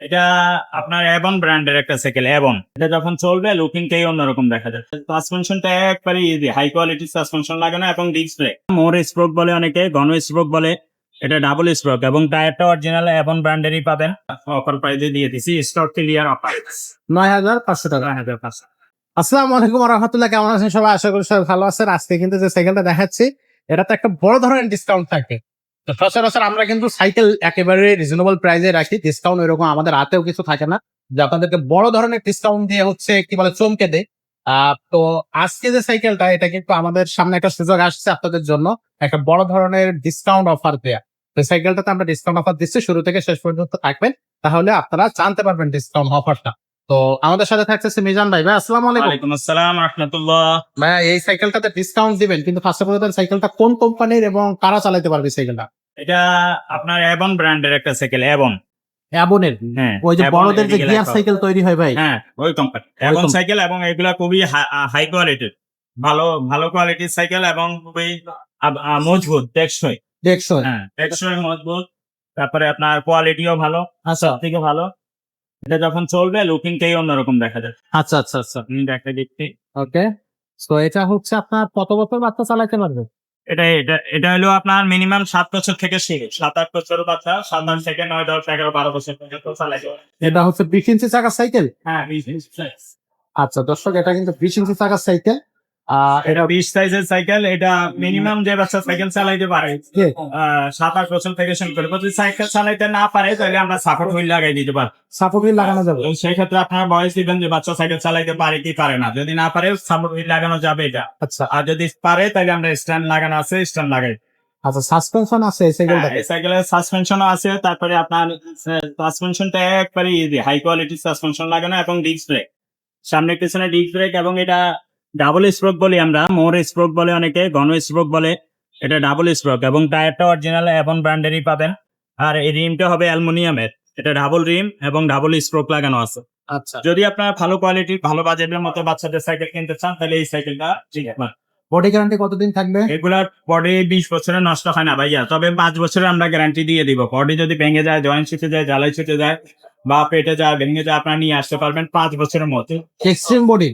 এটা আপনার অ্যাবন ব্র্যান্ডের একটা সাইকেল অ্যাবন এটা যখন চলবে লুকিংটাই অন্যরকম দেখা যায় সাসপেনশনটা একবারে ইজি হাই কোয়ালিটির সাসপেনশন লাগানো এবং ডিস্ক ব্রেক মোর স্ট্রোক বলে অনেকে ঘন স্ট্রোক বলে এটা ডাবল স্ট্রোক এবং টায়ারটা অরিজিনাল অ্যাবন ব্র্যান্ডেরই পাবেন। অফার প্রাইজে দিয়ে দিছি স্টক ক্লিয়ার অফার নয় হাজার পাঁচশো টাকা। নয় হাজার পাঁচশো। আসসালামু আলাইকুম রহমতুল্লাহ কেমন আছেন সবাই? আশা করি সবাই ভালো আছেন। আজকে কিন্তু যে সাইকেলটা দেখাচ্ছি এটা তো একটা বড় ধরনের ডিসকাউন্ট থাকে। তো সচরাচর আমরা কিন্তু সাইকেল একেবারে রিজনেবল প্রাইসে রাখি। ডিসকাউন্ট এরকম আমাদের হাতেও কিছু থাকে না। যে আপনাদেরকে বড় ধরনের ডিসকাউন্ট দিয়ে হচ্ছে কি বলে চমকে দেয়। আহ, তো আজকে যে সাইকেলটা এটা কিন্তু আমাদের সামনে একটা সুযোগ আসছে আপনাদের জন্য। একটা বড় ধরনের ডিসকাউন্ট অফার দেয়া। তো সাইকেলটাতে আমরা ডিসকাউন্ট অফার দিচ্ছি। শুরু থেকে শেষ পর্যন্ত থাকবেন। তাহলে আপনারা জানতে পারবেন ডিসকাউন্ট অফারটা তো আমাদের সাথে থাকতেছে মিজান ভাই। ভাই আসসালামু আলাইকুম। আসসালাম রহমতুল্লাহ। ভাইয়া এই সাইকেলটাতে ডিসকাউন্ট দিবেন। কিন্তু ফার্স্ট অফ অল সাইকেলটা কোন কোম্পানির এবং কারা চালাতে পারবে সাইকেলটা এটা আপনার অ্যাবন ব্র্যান্ডের একটা সাইকেল অ্যাবন অ্যাবনের হ্যাঁ ওই যে বড়দের যে গিয়ার সাইকেল তৈরি হয় ভাই। হ্যাঁ ওই কোম্পানি অ্যাবন সাইকেল এবং এগুলা খুবই হাই কোয়ালিটির ভালো ভালো কোয়ালিটির সাইকেল এবং খুবই মজবুত টেকসই। দেখছ হ্যাঁ টেকসই মজবুত। তারপরে আপনার কোয়ালিটিও ভালো আচ্ছা। থেকে ভালো। এটা যখন চলবে লুকিং লুকিংটাই অন্যরকম দেখা যায় আচ্ছা আচ্ছা আচ্ছা। দেখতে ওকে তো এটা হচ্ছে আপনার কত বছর বাচ্চা চালাতে পারবে? এটা এটা এটা হলো আপনার মিনিমাম সাত বছর থেকে শুরু সাত আট বছর বাচ্চা সাত আট থেকে নয় দশ এগারো বারো বছর পর্যন্ত চালাই। এটা হচ্ছে বিশ ইঞ্চি চাকার সাইকেল হ্যাঁ বিশ ইঞ্চ। আচ্ছা দর্শক এটা কিন্তু বিশ ইঞ্চি চাকার সাইকেল এটা বিশ সাইজের সাইকেল এটা মিনিমাম যে বাচ্চা সাইকেল চালাইতে পারে সাত আট বছর থেকে শুরু করে যদি সাইকেল চালাইতে না পারে তাহলে আমরা সাপোর্ট হুইল লাগাই দিতে পারি সাপোর্ট লাগানো যাবে? সেই ক্ষেত্রে আপনার বয়স দিবেন যে বাচ্চা সাইকেল চালাইতে পারে কি পারে না। যদি না পারে সাপোর্ট হুইল লাগানো যাবে এটা। আচ্ছা। আর যদি পারে তাহলে আমরা স্ট্যান্ড লাগানো আছে স্ট্যান্ড লাগাই। আচ্ছা সাসপেনশন আছে এই সাইকেলটা হ্যাঁ, এই সাইকেলের সাসপেনশনও আছে তারপরে আপনার সাসপেনশনটা একবারে ইজি হাই কোয়ালিটির সাসপেনশন লাগানো এবং ডিস্ক ব্রেক সামনে পিছনে ডিস্ক ব্রেক এবং এটা ডাবল স্ট্রোক বলি আমরা মোর স্ট্রোক বলে অনেকে ঘন স্ট্রোক বলে এটা ডাবল স্ট্রোক এবং টায়ারটা অরিজিনাল অ্যাবন ব্র্যান্ডেরই পাবেন। আর এই রিমটা হবে অ্যালুমিনিয়ামের এটা ডাবল রিম এবং ডাবল স্ট্রোক লাগানো আছে। আচ্ছা। যদি আপনার ভালো কোয়ালিটির ভালো বাজেটের মতো বাচ্চাদের সাইকেল কিনতে চান তাহলে এই সাইকেলটা ঠিক বডি গ্যারান্টি কতদিন থাকবে? এগুলার বডি বিশ বছরে নষ্ট হয় না ভাইয়া তবে পাঁচ বছরে আমরা গ্যারান্টি দিয়ে দিব। বডি যদি ভেঙে যায় জয়েন্ট ছুটে যায় জ্বালাই ছুটে যায় বা পেটে যায় ভেঙে যায় আপনারা নিয়ে আসতে পারবেন পাঁচ বছরের মধ্যে। এক্সট্রিম বডি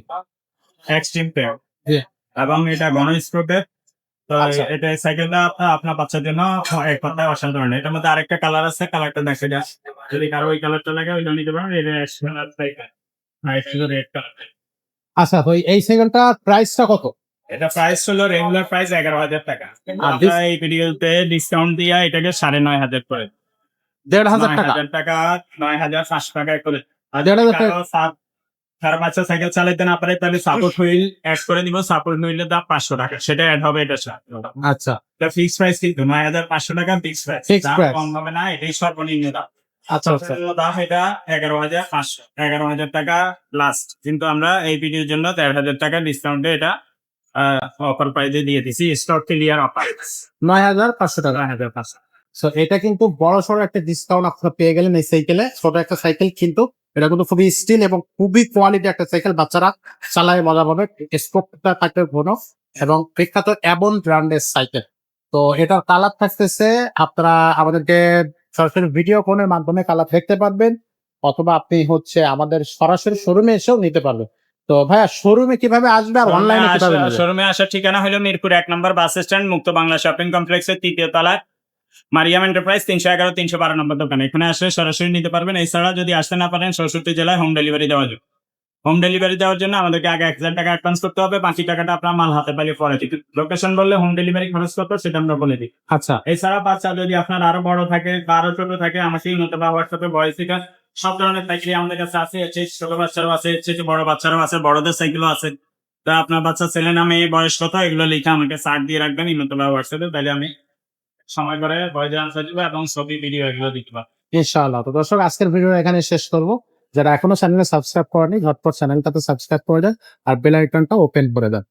এক্সট্রিম পেয়ার এবং এটা তো আচ্ছা। এটা এই সাইকেলটা আপনার আপনার বাচ্চার জন্য এক কথায় অসাধারণ। এটার মধ্যে আরেকটা কালার আছে কালারটা দেখে যা যদি কারও ওই কালারটা লাগে ওইটা নিতে পারেন। এটা কালার রেড কালার আচ্ছা তো এই সাইকেলটা প্রাইসটা কত? এটা প্রাইস হলো রেগুলার প্রাইস এগারো হাজার টাকা। আর আমরা এই ভিডিওতে ডিসকাউন্ট দিয়ে এটাকে সাড়ে নয় হাজার করে। দেড় হাজার টাকা? টাকা নয় হাজার পাঁচশো টাকায় করে। দেড় হাজার টাকা। সাত বাচ্চা সাইকেল চালাতে না পারে তাহলে সাপোর্ট হুইল অ্যাড করে দিব সাপোর্ট হুইলের দাম পাঁচশো টাকা। সেটা অ্যাড হবে এটা আচ্ছা। এটা ফিক্স প্রাইস কিন্তু নয় হাজার পাঁচশো টাকা ফিক্স প্রাইস দাম কম হবে না এটাই সর্বনিম্ন দাম। আচ্ছা আচ্ছা। দাম এটা এগারো হাজার পাঁচশো। এগারো হাজার টাকা লাস্ট কিন্তু আমরা এই ভিডিওর জন্য দেড় হাজার টাকা ডিসকাউন্টে এটা অফার প্রাইজে দিয়ে দিছি। স্টক ক্লিয়ার অফার নয় হাজার পাঁচশো টাকা। নয় হাজার পাঁচশো। সো এটা কিন্তু বড় সড়ো একটা ডিসকাউন্ট আপনারা পেয়ে গেলেন এই সাইকেলে ছোট একটা সাইকেল কিন্তু এটা কিন্তু খুবই স্টিল এবং খুবই কোয়ালিটি একটা সাইকেল বাচ্চারা চালায় মজা পাবে। স্কোপটা থাকবে ঘন এবং বিখ্যাত অ্যাবন ব্র্যান্ডের সাইকেল তো এটার কালার থাকতেছে আপনারা আমাদেরকে সরাসরি ভিডিও ফোনের মাধ্যমে কালার দেখতে পারবেন অথবা আপনি হচ্ছে আমাদের সরাসরি শোরুমে এসেও নিতে পারবেন। তো ভাইয়া শোরুমে কীভাবে আসবে আর অনলাইনে কীভাবে? শোরুমে আসার ঠিকানা হলো মিরপুর এক নম্বর বাস স্ট্যান্ড মুক্ত বাংলা শপিং কমপ্লেক্সের তৃতীয় তলায়। মারিয়াম এন্টারপ্রাইজ তিনশো এগারো, তিনশো বারো নম্বর দোকান। এখানে আসলে সরাসরি নিতে পারবেন। এছাড়া যদি আসতে না পারেন, সরস্বতী জেলায় হোম ডেলিভারি দেওয়া যাবে। হোম ডেলিভারি দেওয়ার জন্য আমাদেরকে আগে এক হাজার টাকা অ্যাডভান্স করতে হবে। বাকি টাকাটা আপনার মাল হাতে পাইলে পরে। দিতে লোকেশন বললে হোম ডেলিভারি খরচ কত, সেটা আমরা বলে দিই। আচ্ছা এছাড়া বাচ্চা যদি আপনার আরও বড় থাকে বা আরও ছোট থাকে আমাকে নতুন বা হোয়াটসঅ্যাপে ভয়েস থেকে সব ধরনের সাইকেল আমাদের কাছে আছে। ছোট বাচ্চারও আছে বড় বাচ্চারও আছে, বড়দের সাইকেলও আছে। তা আপনার বাচ্চা ছেলে নামে এই বয়স কত, এগুলো লিখে আমাকে সার্চ দিয়ে রাখবেন। ইমতো বা হোয়াটসঅ্যাপে তাহলে আমি সময় করে এবং ছবি ভিডিও এগুলো দেখবা ইনশাআল্লাহ। তো দর্শক, আজকের ভিডিও এখানে শেষ করব। যারা এখনও চ্যানেলে সাবস্ক্রাইব করেনি ঝটপট চ্যানেলটাতে সাবস্ক্রাইব করে দেন আর বেল আইকনটা ওপেন করে দেন।